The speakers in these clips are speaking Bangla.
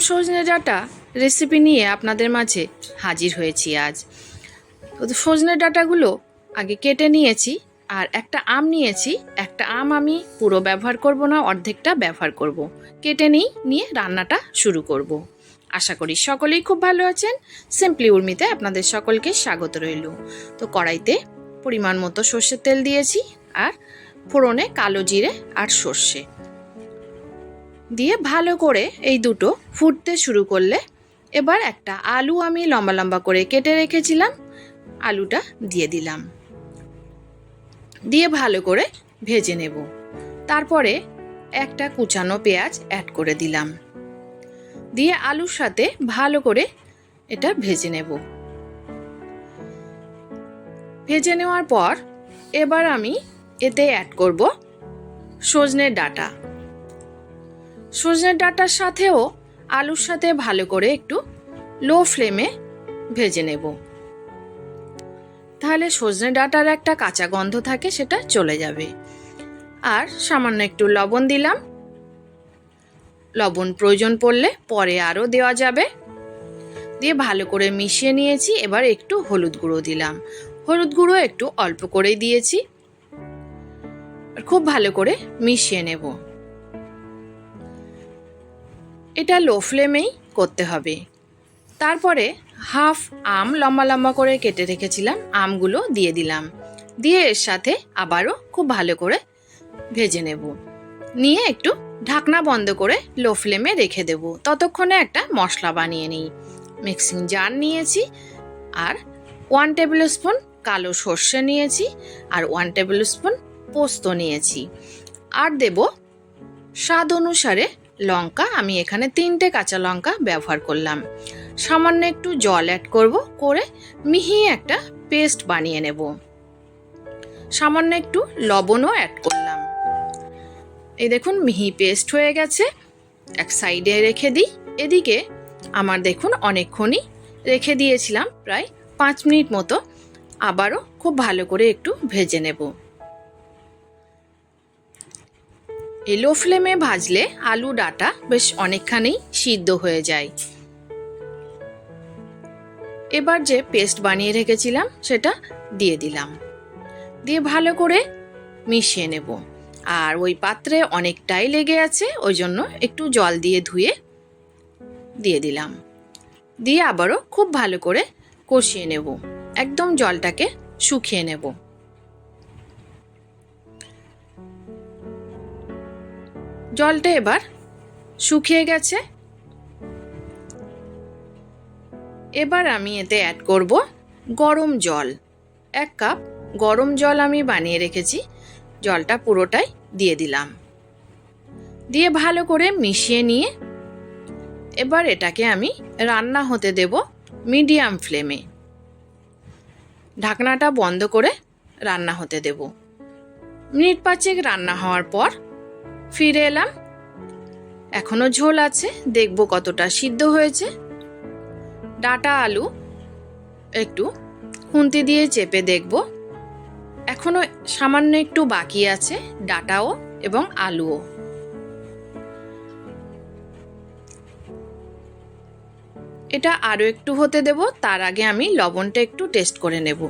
সজনে ডাটা রেসিপি নিয়ে আপনাদের মাঝে হাজির হয়েছি আজ। তো সজনে ডাটাগুলো আগে কেটে নিয়েছি আর একটা আম নিয়েছি। একটা আম আমি পুরো ব্যবহার করব না, অর্ধেকটা ব্যবহার করব। কেটে নিই, নিয়ে রান্নাটা শুরু করব। আশা করি সকলেই খুব ভালো আছেন। সিম্পলি উর্মিতে আপনাদের সকলকে স্বাগত রইল। তো কড়াইতে পরিমাণ মতো সর্ষের তেল দিয়েছি আর ফোড়নে কালো জিরে আর সর্ষে। দিয়ে ভালো করে এই দুটো ফুটতে শুরু করলে এবার একটা আলু আমি লম্বা লম্বা করে কেটে রেখেছিলাম, আলুটা দিয়ে দিলাম। দিয়ে ভালো করে ভেজে নেব। তারপরে একটা কুচানো পেঁয়াজ অ্যাড করে দিলাম। দিয়ে আলুর সাথে ভালো করে এটা ভেজে নেব। ভেজে নেওয়ার পর এবার আমি এতে অ্যাড করব সজনের ডাঁটা। সজনের ডাঁটার সাথেও আলুর সাথে ভালো করে একটু লো ফ্লেমে ভেজে নেব। তাহলে সজনে ডাঁটার একটা কাঁচা গন্ধ থাকে, সেটা চলে যাবে। আর সামান্য একটু লবণ দিলাম। লবণ প্রয়োজন পড়লে পরে আরও দেওয়া যাবে। দিয়ে ভালো করে মিশিয়ে নিয়েছি, এবার একটু হলুদ গুঁড়ো দিলাম। হলুদ গুঁড়ো একটু অল্প করেই দিয়েছি। খুব ভালো করে মিশিয়ে নেব। এটা লো ফ্লেমেই করতে হবে। তারপরে হাফ আম লম্বা লম্বা করে কেটে রেখেছিলাম, আমগুলো দিয়ে দিলাম। দিয়ে এর সাথে আবারও খুব ভালো করে ভেজে নেব। নিয়ে একটু ঢাকনা বন্ধ করে লো ফ্লেমে রেখে দেব। ততক্ষণে একটা মশলা বানিয়ে নিই। মিক্সিং জার নিয়েছি আর ওয়ান টেবিল স্পুন কালো সর্ষে নিয়েছি আর ওয়ান টেবিল স্পুন পোস্ত নিয়েছি। আর দেব স্বাদ অনুসারে লঙ্কা, আমি এখানে তিনটে কাঁচা লঙ্কা ব্যবহার করলাম। সামান্য একটু জল অ্যাড করব, করে মিহি একটা পেস্ট বানিয়ে নেব। সামান্য একটু লবণও অ্যাড করলাম। এই দেখুন, মিহি পেস্ট হয়ে গেছে। এক সাইডে রেখে দিই। এদিকে আমার দেখুন, অনেকক্ষণই রেখে দিয়েছিলাম, প্রায় পাঁচ মিনিট মতো। আবারও খুব ভালো করে একটু ভেজে নেব। এই লো ফ্লেমে ভাজলে আলু ডাটা বেশ অনেকখানি সিদ্ধ হয়ে যায়। এবার যে পেস্ট বানিয়ে রেখেছিলাম, সেটা দিয়ে দিলাম। দিয়ে ভালো করে মিশিয়ে নেব। আর ওই পাত্রে অনেকটাই লেগে আছে, ওই জন্য একটু জল দিয়ে ধুয়ে দিয়ে দিলাম। দিয়ে আবারও খুব ভালো করে কষিয়ে নেব। একদম জলটাকে শুকিয়ে নেব। জলটা এবার শুকিয়ে গেছে। এবার আমি এতে অ্যাড করব গরম জল। এক কাপ গরম জল আমি বানিয়ে রেখেছি। জলটা পুরোটাই দিয়ে দিলাম। দিয়ে ভালো করে মিশিয়ে নিয়ে এবার এটাকে আমি রান্না হতে দেব মিডিয়াম ফ্লেমে। ঢাকনাটা বন্ধ করে রান্না হতে দেব। মিনিট পাঁচেক রান্না হওয়ার পর ফিরে এলাম। এখনও ঝোল আছে, দেখব কতটা সিদ্ধ হয়েছে। ডাটা আলু, একটু খুন্তি দিয়ে চেপে দেখব। এখনও সামান্য একটু বাকি আছে, ডাটাও এবং আলুও। এটা আরও একটু হতে দেব, তার আগে আমি লবণটা একটু টেস্ট করে নেব।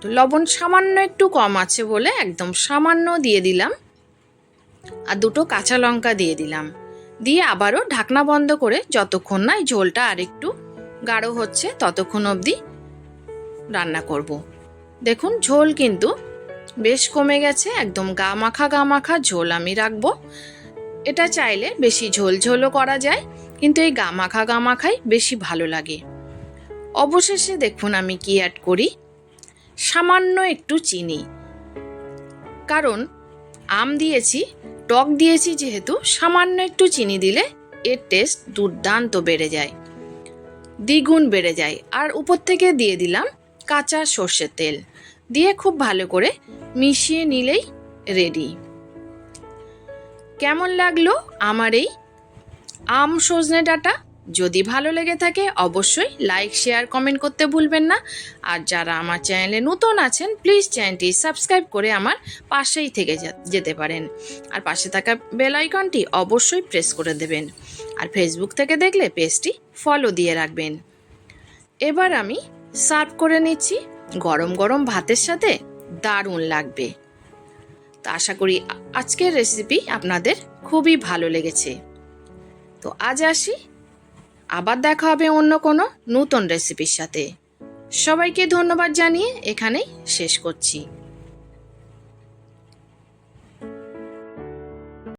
তো লবণ সামান্য একটু কম আছে বলে একদম সামান্য দিয়ে দিলাম। আর দুটো কাঁচা লঙ্কা দিয়ে দিলাম। দিয়ে আবারও ঢাকনা বন্ধ করে যতক্ষণ না এই ঝোলটা আরেকটু গাঢ় হচ্ছে ততক্ষণ অবধি রান্না করব। দেখুন, ঝোল কিন্তু বেশ কমে গেছে, একদম গা মাখা গা মাখা ঝোল আমি রাখব। এটা চাইলে বেশি ঝোল ঝোলও করা যায়, কিন্তু এই গা মাখা গা মাখাই বেশি ভালো লাগে। অবশেষে দেখুন আমি কি অ্যাড করি। সামান্য একটু চিনি। কারণ আম দিয়েছি, টক দিয়েছি যেহেতু, সামান্য একটু চিনি দিলে এর টেস্ট দুর্দান্ত বেড়ে যায়। দ্বিগুণ বেড়ে যায়। আর উপর থেকে দিয়ে দিলাম কাঁচা সর্ষের তেল। দিয়ে খুব ভালো করে মিশিয়ে নিলেই রেডি কেমন লাগল আমার এই আম সজনে ডাটা? যদি ভালো লেগে থাকে, অবশ্যই লাইক শেয়ার কমেন্ট করতে ভুলবেন না। আর যারা আমার চ্যানেলে নতুন আছেন প্লিজ চ্যানেলটি সাবস্ক্রাইব করে আমার পাশেই থেকে যেতে পারেন। আর পাশে থাকা বেল আইকনটি অবশ্যই প্রেস করে দেবেন। আর ফেসবুক থেকে দেখলে পেজটি ফলো দিয়ে রাখবেন। এবার আমি সার্ভ করে নিচ্ছি গরম গরম ভাতের সাথে দারুণ লাগবে। তো আশা করি আজকের রেসিপি আপনাদের খুবই ভালো লেগেছে। তো আজ আসি আবার দেখা হবে অন্য কোনো নতুন রেসিপির সাথে। সবাইকে ধন্যবাদ জানিয়ে এখানেই শেষ করছি।